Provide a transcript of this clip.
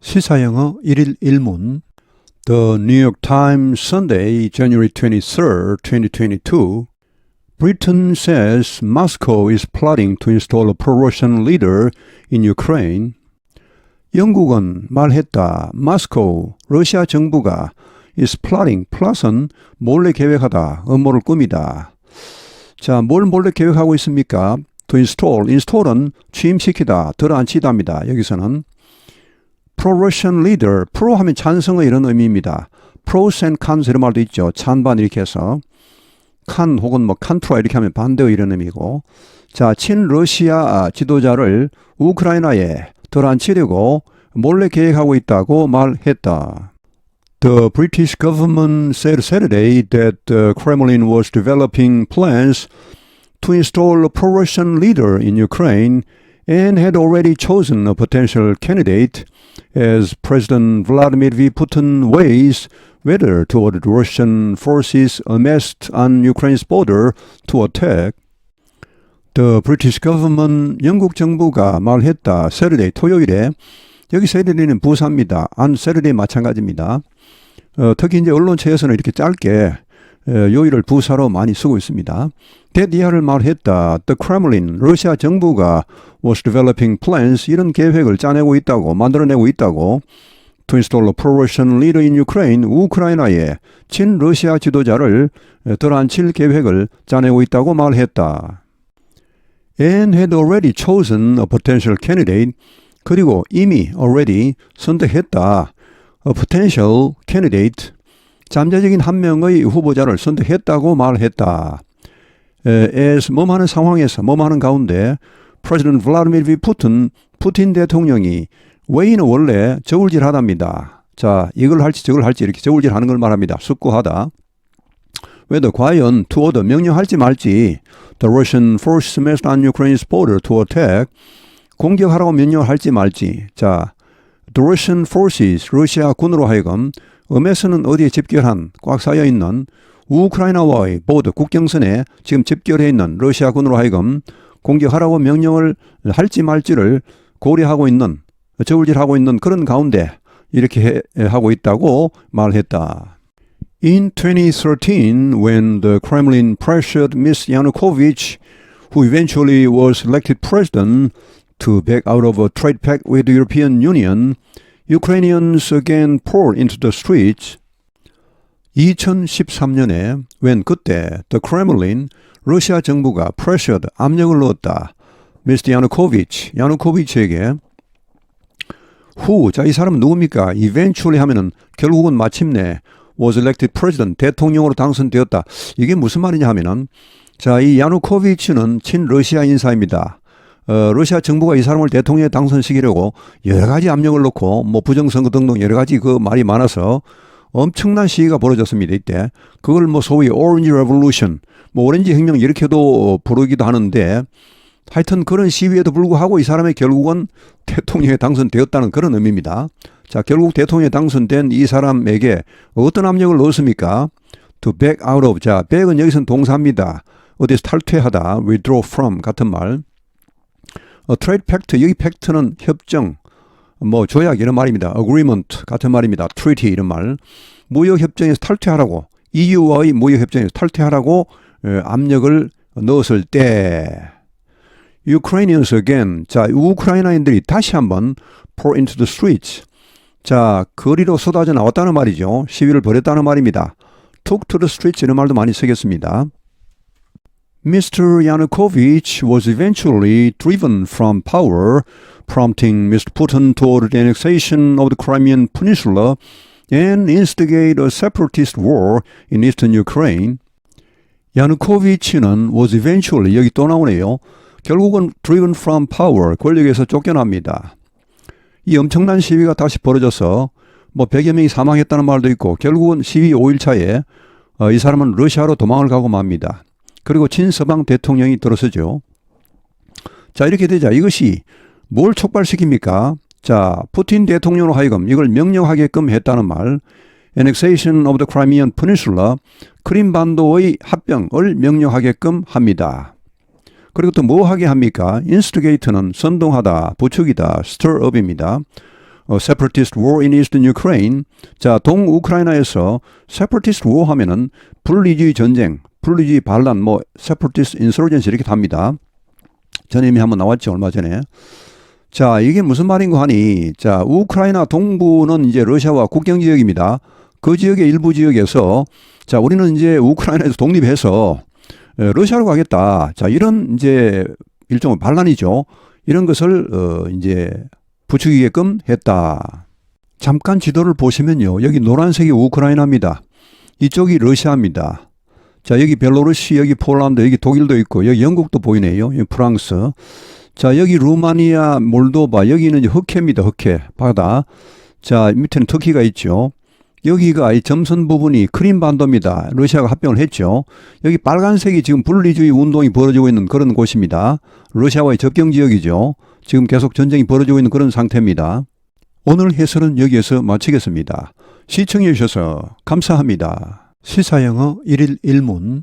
시사영어 1일 1문 The New York Times Sunday, January 23, 2022 Britain says Moscow is plotting to install a pro-Russian leader in Ukraine. 영국은 말했다. 마스코, 러시아 정부가 is plotting, 플롯은 몰래 계획하다, 음모를 꾸미다. 자, 뭘 몰래 계획하고 있습니까? to install, install은 취임시키다, 들어앉히다입니다. 여기서는 pro-Russian leader, pro 하면 찬성의 이런 의미입니다. pros and cons 이런 말도 있죠. 찬반 이렇게 해서 칸 혹은 뭐 칸트라 이렇게 하면 반대의 이런 의미고 자, 친러시아 지도자를 우크라이나에 들어앉히려고 몰래 계획하고 있다고 말했다. The British government said Saturday that the Kremlin was developing plans to install a pro-Russian leader in Ukraine and had already chosen a potential candidate as President Vladimir V. Putin weighs whether to order Russian forces amassed on Ukraine's border to attack. The British government 영국 정부가 말했다. Saturday 토요일에 여기 Saturday는 부사입니다. on Saturday 마찬가지입니다. 어, 특히 이제 언론체에서는 이렇게 짧게 어, 요일을 부사로 많이 쓰고 있습니다. 대디아를 말했다. The Kremlin, 러시아 정부가 was developing plans 이런 계획을 짜내고 있다고 만들어내고 있다고 to install a pro-Russian leader in Ukraine, 우크라이나에 친러시아 지도자를 들어앉힐 계획을 짜내고 있다고 말했다. And had already chosen a potential candidate 그리고 이미 already 선택했다. a potential candidate 잠재적인 한 명의 후보자를 선택했다고 말했다. as 뭐하는 상황에서 뭐하는 가운데 프레지던트 블라디미르 비 푸틴 푸틴 대통령이 웨이는 원래 저울질하답니다. 자 이걸 할지 저걸 할지 이렇게 저울질하는 걸 말합니다. 숙고하다. whether 과연 to order 명령할지 말지 the Russian forces massed on Ukraine's border to attack 공격하라고 명령할지 말지 자 the Russian forces 러시아 군으로 하여금 음에서는 어디에 집결한 꽉 쌓여 있는 우크라이나와의 보드 국경선에 지금 집결해 있는 러시아군으로 하여금 공격하라고 명령을 할지 말지를 고려하고 있는 저울질하고 있는 그런 가운데 이렇게 하고 있다고 말했다. In 2013, when the Kremlin pressured Ms. Yanukovych, who eventually was elected president, to back out of a trade pact with the European Union, Ukrainians again poured into the streets. 2013년에 when 그때 the Kremlin 러시아 정부가 pressured 압력을 넣었다. Mr. 야누코비치 야누코비치에게 who 자이 사람은 누굽니까? eventually 하면은 결국은 마침내 was elected president 대통령으로 당선되었다. 이게 무슨 말이냐 하면은 자 이 야누코비치는 친 러시아 인사입니다. 어, 러시아 정부가 이 사람을 대통령에 당선시키려고 여러 가지 압력을 넣고 뭐 부정선거 등등 여러 가지 그 말이 많아서 엄청난 시위가 벌어졌습니다. 이때 그걸 뭐 소위 오렌지 레볼루션, 뭐 오렌지 혁명 이렇게도 부르기도 하는데 하여튼 그런 시위에도 불구하고 이 사람이 결국은 대통령에 당선되었다는 그런 의미입니다. 자, 결국 대통령에 당선된 이 사람에게 어떤 압력을 넣었습니까? To back out of. 자, back은 여기서는 동사입니다. 어디서 탈퇴하다, withdraw from 같은 말. 어, 트레이드 팩트 여기 팩트는 협정 뭐 조약 이런 말입니다. agreement 같은 말입니다. treaty 이런 말. 무역 협정에서 탈퇴하라고 EU와의 무역 협정에서 탈퇴하라고 압력을 넣었을 때 Ukrainians again 자 우크라이나인들이 다시 한번 pour into the streets 자 거리로 쏟아져 나왔다는 말이죠. 시위를 벌였다는 말입니다. took to the streets 이런 말도 많이 쓰겠습니다. Mr. Yanukovych was eventually driven from power, prompting Mr. Putin to order the annexation of the Crimean Peninsula and instigate a separatist war in eastern Ukraine. 야누코비치는 was eventually 여기 또 나오네요. 결국은 driven from power 권력에서 쫓겨납니다. 이 엄청난 시위가 다시 벌어져서 뭐 100여 명이 사망했다는 말도 있고 결국은 시위 5일차에 어, 이 사람은 러시아로 도망을 가고 맙니다. 그리고 친서방 대통령이 들어서죠. 자, 이렇게 되자 이것이 뭘 촉발시킵니까? 자, 푸틴 대통령으로 하여금 이걸 명령하게끔 했다는 말. annexation of the Crimean Peninsula, 크림반도의 합병을 명령하게끔 합니다. 그리고 또 뭐 하게 합니까? instigate는 선동하다, 부추기다, stir up입니다. 어, separatist war in eastern Ukraine. 자, 동우크라이나에서 separatist war 하면은 분리주의 전쟁, 분리주의 반란, 뭐 separatist insurgency 이렇게 답니다. 전에 이미 한번 나왔죠, 얼마 전에. 자, 이게 무슨 말인가 하니, 자, 우크라이나 동부는 이제 러시아와 국경 지역입니다. 그 지역의 일부 지역에서, 자, 우리는 이제 우크라이나에서 독립해서 에, 러시아로 가겠다. 자, 이런 이제 일종의 반란이죠. 이런 것을 어, 이제 부추기게끔 했다. 잠깐 지도를 보시면요. 여기 노란색이 우크라이나입니다. 이쪽이 러시아입니다. 자, 여기 벨로루시, 여기 폴란드, 여기 독일도 있고, 여기 영국도 보이네요. 여기 프랑스. 자, 여기 루마니아, 몰도바, 여기는 흑해입니다. 흑해, 바다. 자, 밑에는 터키가 있죠. 여기가 이 점선 부분이 크림반도입니다. 러시아가 합병을 했죠. 여기 빨간색이 지금 분리주의 운동이 벌어지고 있는 그런 곳입니다. 러시아와의 접경 지역이죠. 지금 계속 전쟁이 벌어지고 있는 그런 상태입니다. 오늘 해설은 여기에서 마치겠습니다. 시청해 주셔서 감사합니다. 시사영어 1일 1문